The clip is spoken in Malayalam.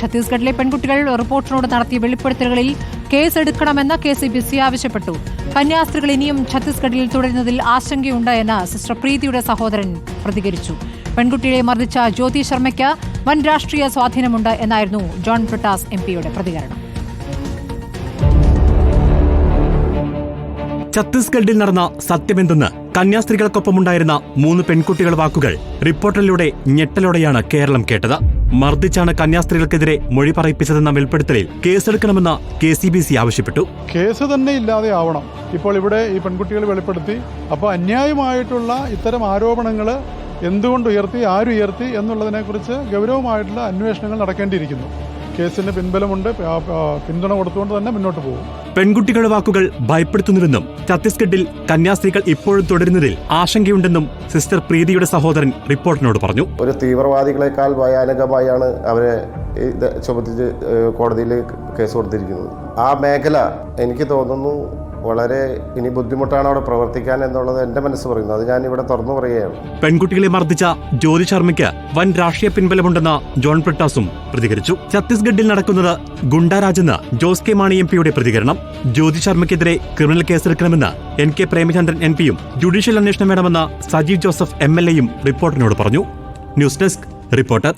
ഛത്തീസ്ഗഡിലെ പെൺകുട്ടികൾ റിപ്പോർട്ടറിനോട് നടത്തിയ വെളിപ്പെടുത്തലുകളിൽ കേസെടുക്കണമെന്ന് കെ സി ബി സി ആവശ്യപ്പെട്ടു. കന്യാസ്ത്രീകൾ ഇനിയും ഛത്തീസ്ഗഡിൽ തുടരുന്നതിൽ ആശങ്കയുണ്ട് എന്ന് സിസ്റ്റർ പ്രീതിയുടെ സഹോദരൻ പ്രതികരിച്ചു. പെൺകുട്ടിയെ മർദ്ദിച്ച ജ്യോതി ശർമ്മയ്ക്ക് വൻ രാഷ്ട്രീയ സ്വാധീനമുണ്ട് എന്നായിരുന്നു ജോൺ ബ്രിട്ടാസ് എം പിയുടെ പ്രതികരണം. ഛത്തീസ്ഗഡിൽ നടന്ന സത്യമെന്തെന്ന് കന്യാസ്ത്രീകൾക്കൊപ്പമുണ്ടായിരുന്ന മൂന്ന് പെൺകുട്ടികളുടെ വാക്കുകൾ റിപ്പോർട്ടറിലൂടെ ഞെട്ടലോടെയാണ് കേരളം കേട്ടത്. മർദ്ദിച്ചാണ് കന്യാസ്ത്രീകൾക്കെതിരെ മൊഴി പറയിപ്പിച്ചതെന്ന വെളിപ്പെടുത്തലിൽ കേസെടുക്കണമെന്ന് കെ സി ബി സി ആവശ്യപ്പെട്ടു. കേസ് തന്നെ ഇല്ലാതെ ആവണം. ഇപ്പോൾ ഇവിടെ ഈ പെൺകുട്ടികൾ വെളിപ്പെടുത്തി. അപ്പോൾ അന്യായമായിട്ടുള്ള ഇത്തരം ആരോപണങ്ങൾ എന്തുകൊണ്ട് ഉയർത്തി ആരുയർത്തി എന്നുള്ളതിനെക്കുറിച്ച് ഗൗരവമായിട്ടുള്ള അന്വേഷണങ്ങൾ നടക്കേണ്ടിയിരിക്കുന്നു. കേസിന് പിൻബലമുണ്ട്. പിന്തുണ കൊടുത്തുകൊണ്ട് തന്നെ മുന്നോട്ട് പോകും. പെൺകുട്ടികളുടെ വാക്കുകൾ ഭയപ്പെടുത്തുന്നുവെന്നും ഛത്തീസ്ഗഡിൽ കന്യാസ്ത്രീകൾ ഇപ്പോഴും തുടരുന്നതിൽ ആശങ്കയുണ്ടെന്നും സിസ്റ്റർ പ്രീതിയുടെ സഹോദരൻ റിപ്പോർട്ടിനോട് പറഞ്ഞു. ഒരു തീവ്രവാദികളെക്കാൾ ഭയാനകമായാണ് അവരെ ഇത് ചുമത്തിച്ച് കോടതിയിൽ കേസ് കൊടുത്തിരിക്കുന്നത്. ആ മേഖല എനിക്ക് തോന്നുന്നു വളരെ ഇനി ബുദ്ധിമുട്ടാണ് അവിടെ പ്രവർത്തിക്കാൻ എന്നുള്ളത് എന്റെ മനസ്സ് പറയുന്നു. അത് ഞാൻ ഇവിടെ തുറന്നു പറയുകയാണ്. പെൺകുട്ടികളെ മർദ്ദിച്ച ജ്യോതി ശർമ്മയ്ക്ക് വൻ രാഷ്ട്രീയ പിൻബലമുണ്ടെന്ന ജോൺ പ്രട്ടാസും പ്രതികരിച്ചു. ഛത്തീസ്ഗഡിൽ നടക്കുന്നത് ഗുണ്ടാരാജെന്ന് ജോസ് കെ മാണി എം പിയുടെ പ്രതികരണം. ജ്യോതി ശർമ്മയ്ക്കെതിരെ ക്രിമിനൽ കേസെടുക്കണമെന്ന് എൻ കെ പ്രേമചന്ദ്രൻ എം പിയും ജുഡീഷ്യൽ അന്വേഷണം വേണമെന്ന സജീവ് ജോസഫ് എം എൽ എയും റിപ്പോർട്ടറിനോട് പറഞ്ഞു. News desk reporter